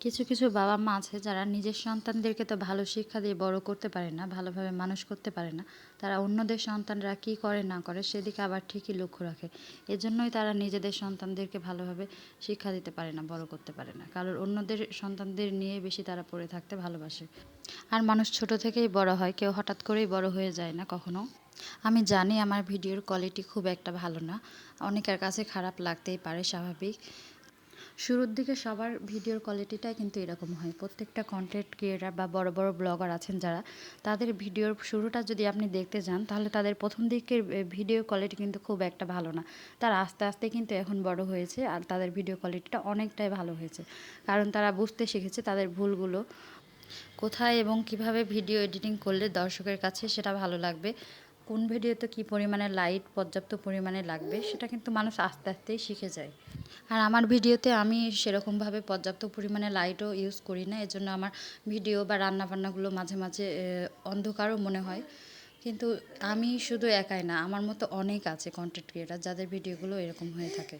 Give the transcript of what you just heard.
কিছু কিছু বাবা মা আছে যারা নিজের সন্তানদেরকে তো ভালো শিক্ষা দিয়ে বড় করতে পারে না, ভালোভাবে মানুষ করতে পারে না। তারা অন্যদের সন্তানরা কী করে, না করে সেদিকে আবার ঠিকই লক্ষ্য রাখে। এজন্যই তারা নিজেদের সন্তানদেরকে ভালোভাবে শিক্ষা দিতে পারে না, বড় করতে পারে না। কারণ অন্যদের সন্তানদের নিয়ে বেশি তারা পড়ে থাকতে ভালোবাসে। আর মানুষ ছোট থেকেই বড় হয়, কেউ হঠাৎ করেই বড় হয়ে যায় না কখনো। আমি জানি আমার ভিডিওর কোয়ালিটি খুব একটা ভালো না। অনেকের কাছে খারাপ লাগতেই পারে, স্বাভাবিক। শুরুর দিকে সবার ভিডিওর কোয়ালিটিটাই কিন্তু এরকম হয়। প্রত্যেকটা কন্টেন্ট ক্রিয়েটার বা বড় বড় ব্লগার আছেন যারা, তাদের ভিডিওর শুরুটা যদি আপনি দেখতে যান, তাহলে তাদের প্রথম দিকের ভিডিও কোয়ালিটি কিন্তু খুব একটা ভালো না। তারা আস্তে আস্তে কিন্তু এখন বড় হয়েছে আর তাদের ভিডিও কোয়ালিটিটা অনেকটাই ভালো হয়েছে। কারণ তারা বুঝতে শিখেছে তাদের ভুলগুলো, কোথায় এবং কীভাবে ভিডিও এডিটিং করলে দর্শকের কাছে সেটা ভালো লাগবে। কোন ভিডিওতে কি পরিমাণে লাইট পর্যাপ্ত পরিমাণে লাগবে, সেটা কিন্তু মানুষ আস্তে আস্তেই শিখে যায়। আর আমার ভিডিওতে আমি সেরকমভাবে পর্যাপ্ত পরিমাণে লাইটও ইউজ করি না, এজন্য আমার ভিডিও বা রান্নাবান্নাগুলো মাঝে মাঝে অন্ধকারও মনে হয়। কিন্তু আমি শুধু একাই না, আমার মতো অনেক আছে কন্টেন্ট ক্রিয়েটার যাদের ভিডিওগুলো এরকম হয়ে থাকে।